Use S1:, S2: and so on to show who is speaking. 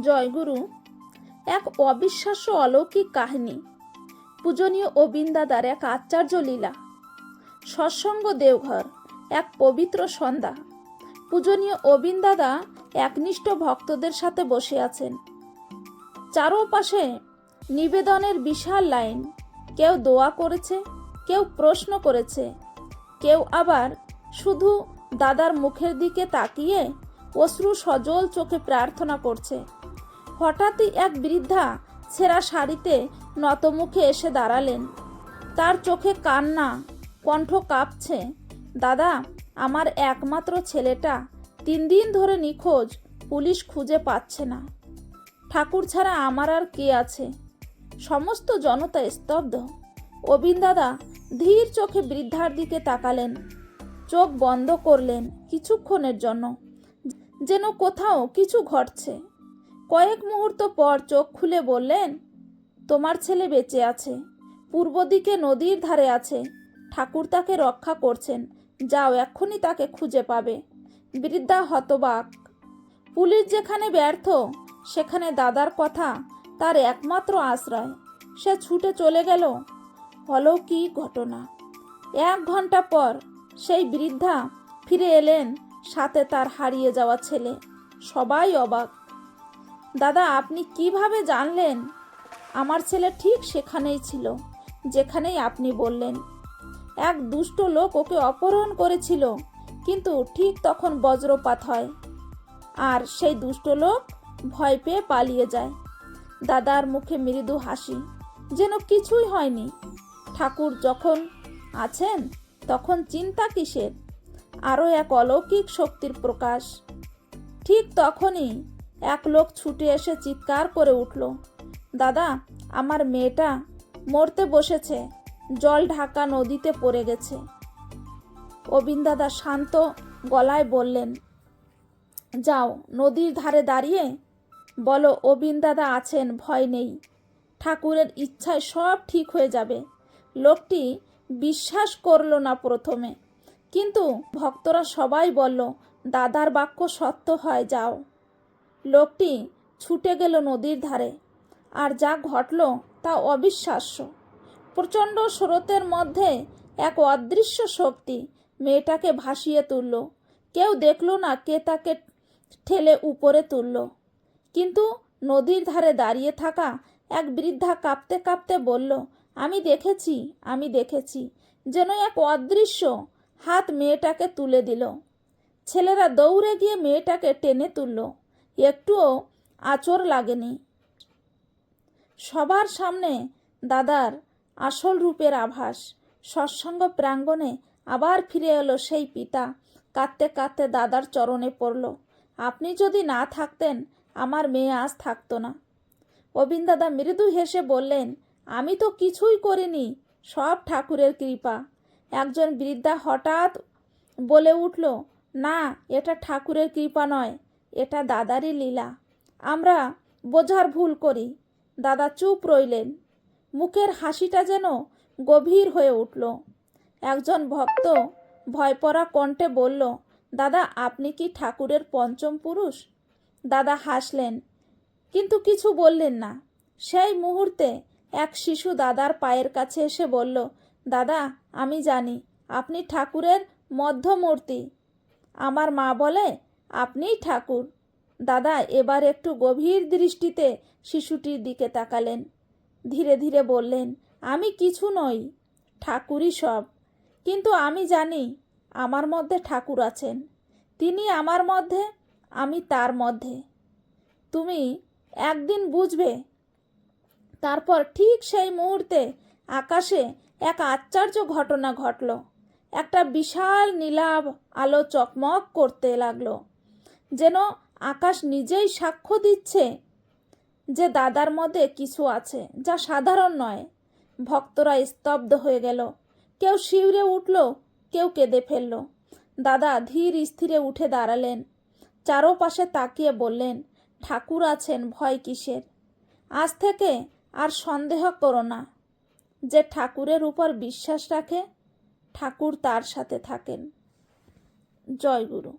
S1: জয়গুরু, এক অবিশ্বাস্য অলৌকিক কাহিনী। পূজনীয় অবিন্দাদার এক আশ্চর্য লীলা। সৎসঙ্গ দেওঘর, এক পবিত্র সন্ধ্যা। পূজনীয় অবিন্দাদা একনিষ্ঠ ভক্তদের সাথে বসে আছেন। চারোপাশে নিবেদনের বিশাল লাইন। কেউ দোয়া করেছে, কেউ প্রশ্ন করেছে। কেউ আবার শুধু দাদার মুখের দিকে তাকিয়ে অশ্রু সজল চোখে প্রার্থনা করছে। হঠাৎই এক বৃদ্ধা ছেঁড়া শাড়িতে নতমুখে এসে দাঁড়ালেন। তার চোখে কান্না, কণ্ঠ কাঁপছে। দাদা, আমার একমাত্র ছেলেটা তিন দিন ধরে নিখোঁজ, পুলিশ খুঁজে পাচ্ছে না। ঠাকুর ছাড়া আমার আর কে আছে? সমস্ত জনতা স্তব্ধ। অবিন দাদা, ধীর চোখে বৃদ্ধার দিকে তাকালেন। চোখ বন্ধ করলেন কিছুক্ষণের জন্য। যেন কোথাও কিছু ঘটছে। কয়েক মুহূর্ত পর চোখ খুলে বললেন, তোমার ছেলে বেঁচে আছে, পূর্ব দিকে নদীর ধারে আছে, ঠাকুর তাকে রক্ষা করছেন, যাও এক্ষুনি তাকে খুঁজে পাবে, বৃদ্ধা হতবাক। পুলিশ যেখানে ব্যর্থ, সেখানে দাদার কথা, তার একমাত্র আশ্রয়। সে ছুটে চলে গেল হলো কি ঘটনা। এক ঘণ্টা পর সেই বৃদ্ধা ফিরে এলেন, সাথে তার হারিয়ে যাওয়া ছেলে। সবাই অবাক। দাদা, আপনি কীভাবে জানলেন? আমার ছেলে ঠিক সেখানেই ছিল, যেখানেই আপনি বললেন। এক দুষ্ট লোক ওকে অপহরণ করেছিল, কিন্তু ঠিক তখন বজ্রপাত হয়। আর সেই দুষ্ট লোক ভয় পেয়ে পালিয়ে যায়। দাদার মুখে মৃদু হাসি, যেন কিছুই হয়নি। ঠাকুর যখন আছেন, তখন চিন্তা কিসের? আরও এক অলৌকিক শক্তির প্রকাশ। ঠিক তখনই এক লোক ছুটে এসে চিৎকার করে উঠল, দাদা, আমার মেয়েটা মরতে বসেছে, জল ঢাকা নদীতে পড়ে গেছে। অবিন দাদা শান্ত গলায় বললেন, যাও নদীর ধারে দাঁড়িয়ে বলো, অবিন দাদা আছেন, ভয় নেই। ঠাকুরের ইচ্ছায় সব ঠিক হয়ে যাবে। লোকটি বিশ্বাস করল না প্রথমে, কিন্তু ভক্তরা সবাই বলল, দাদার বাক্য সত্য হয়, যাও। লোকটি ছুটে গেল নদীর ধারে। আর যা ঘটল তা অবিশ্বাস্য। প্রচণ্ড স্রোতের মধ্যে এক অদৃশ্য শক্তি মেয়েটাকে ভাসিয়ে তুলল। কেউ দেখল না কে তাকে ঠেলে উপরে তুলল। কিন্তু নদীর ধারে দাঁড়িয়ে থাকা এক বৃদ্ধা কাঁপতে কাঁপতে বলল, আমি দেখেছি আমি দেখেছি। যেন এক অদৃশ্য হাত মেয়েটাকে তুলে দিল। ছেলেরা দৌড়ে গিয়ে মেয়েটাকে টেনে তুলল। একটুও আচর লাগেনি। সবার সামনে দাদার আসল রূপের আভাস। সৎসঙ্গ প্রাঙ্গণে আবার ফিরে এলো সেই পিতা। কাঁদতে কাঁদতে দাদার চরণে পড়ল, আপনি যদি না থাকতেন, আমার মেয়ে আজ থাকতো না। অবিন দাদা মৃদু হেসে বললেন, আমি তো কিছুই করিনি, সব ঠাকুরের কৃপা। একজন বৃদ্ধা হঠাৎ বলে উঠল, না, এটা ঠাকুরের কৃপা নয় এটা দাদারই লীলা। আমরা বোঝার ভুল করি। দাদা চুপ রইলেন। মুখের হাসিটা যেন গভীর হয়ে উঠল। একজন ভক্ত ভয়পরা কণ্ঠে বলল, দাদা, আপনি কি ঠাকুরের পঞ্চম পুরুষ? দাদা হাসলেন, কিন্তু কিছু বললেন না। সেই মুহূর্তে এক শিশু দাদার পায়ের কাছে এসে বলল, দাদা, আমি জানি, আপনি ঠাকুরের মধ্যমূর্তি। আমার মা বলে আপনিই ঠাকুর। দাদা এবার একটু গভীর দৃষ্টিতে শিশুটির দিকে তাকালেন। ধীরে ধীরে বললেন, আমি কিছু নই, ঠাকুরই সব। কিন্তু আমি জানি আমার মধ্যে ঠাকুর আছেন। তিনি আমার মধ্যে, আমি তার মধ্যে। তুমি একদিন বুঝবে। তারপর ঠিক সেই মুহূর্তে আকাশে এক আশ্চর্য ঘটনা ঘটল। একটা বিশাল নীলাভ আলো চকমক করতে লাগল। যেন আকাশ নিজেই সাক্ষ্য দিচ্ছে যে দাদার মধ্যে কিছু আছে, যা সাধারণ নয়। ভক্তরা স্তব্ধ হয়ে গেল। কেউ শিউরে উঠল, কেউ কেঁদে ফেলল। দাদা ধীর স্থিরে উঠে দাঁড়ালেন। চারোপাশে তাকিয়ে বললেন, ঠাকুর আছেন, ভয় কিসের? আজ থেকে আর সন্দেহ করো না। যে ঠাকুরের উপর বিশ্বাস রাখে, ঠাকুর তার সাথে থাকেন। জয় গুরু।